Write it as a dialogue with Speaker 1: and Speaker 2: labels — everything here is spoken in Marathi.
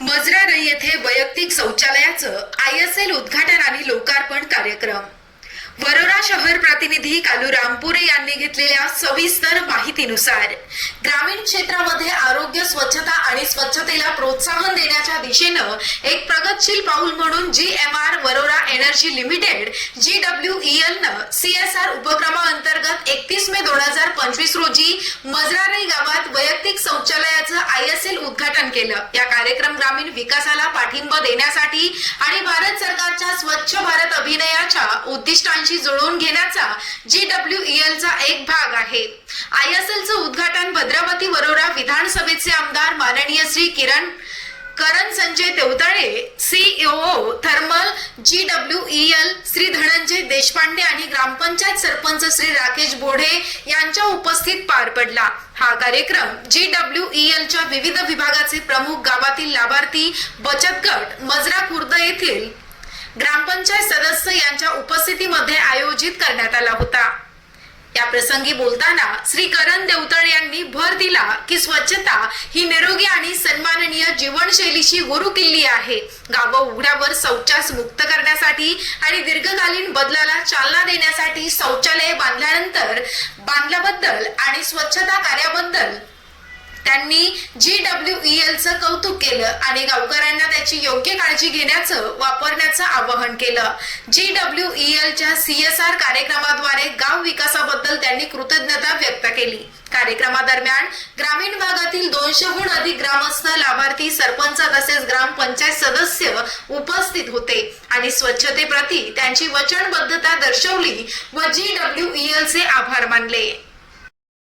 Speaker 1: मजरारई येथे वैयक्तिक शौचालयाचं आय एस एल उद्घाटन आणि लोकार्पण कार्यक्रम. वरोरा शहर प्रतिनिधी कालू रामपुरे यांनी घेतलेल्या सविस्तर माहितीनुसार ग्रामीण क्षेत्रामध्ये आरोग्य स्वच्छता आणि स्वच्छतेला प्रोत्साहन देण्याच्या दिशेनं एक प्रगतशील पाऊल म्हणून G M R Warora energy limited G W E L न सी एस आर उपक्रमाअंतर्गत एकतीस मे दोन हजार पंचवीस रोजी मजरारी गावात वैयक्तिक शौचालयाचं आय एस एल उद्घाटन केलं. या कार्यक्रम ग्रामीण विकासाला पाठिंबा देण्यासाठी आणि भारत सरकारच्या स्वच्छ भारत अभियानाच्या उद्दिष्टांशी जुळवून घेण्याचा जी डब्ल्यू एलचा एक भाग आहे. आय एस एलचं उद्घाटन भद्रावती वरोरा विधानसभेचे आमदार माननीय Shri Kiran Karan Sanjay Devtale CEO thermal G W E L Shri Dhananjay Deshpande आणि ग्रामपंचायत सरपंच श्री राकेश बोढे यांच्या उपस्थित पार पडला. हा कार्यक्रम जी डब्ल्यू ई एलच्या विविध विभागाचे प्रमुख गावातील लाभार्थी बचत गट मजरा खुर्द येथील ग्रामपंचायत सदस्य यांच्या उपस्थितीमध्ये आयोजित करण्यात आला होता. या प्रसंगी बोलताना श्री करण देवतळ यांनी भर दिला की स्वच्छता ही निरोगी आणि सन्माननीय जीवनशैलीची गुरुकिल्ली आहे. गावं उघड्यावर शौचास मुक्त करण्यासाठी आणि दीर्घकालीन बदलाला चालना देण्यासाठी शौचालय बांधल्यानंतर बांधल्याबद्दल आणि स्वच्छता कार्याबद्दल त्यांनी जी डब्ल्यू ई एलचं कौतुक केलं आणि गावकऱ्यांना त्याची योग्य काळजी घेण्याचं वापरण्याचं आवाहन केलं. जी डब्ल्यू ई एलच्या सी एस आर कार्यक्रमाद्वारे गाव विकासाबद्दल त्यांनी कृतज्ञता व्यक्त केली. कार्यक्रमादरम्यान ग्रामीण भागातील दोनशेहून अधिक ग्रामस्थ लाभार्थी सरपंच तसेच ग्रामपंचायत सदस्य उपस्थित होते आणि स्वच्छतेप्रती त्यांची वचनबद्धता दर्शवली व जी डब्ल्यू ई एलचे आभार मानले.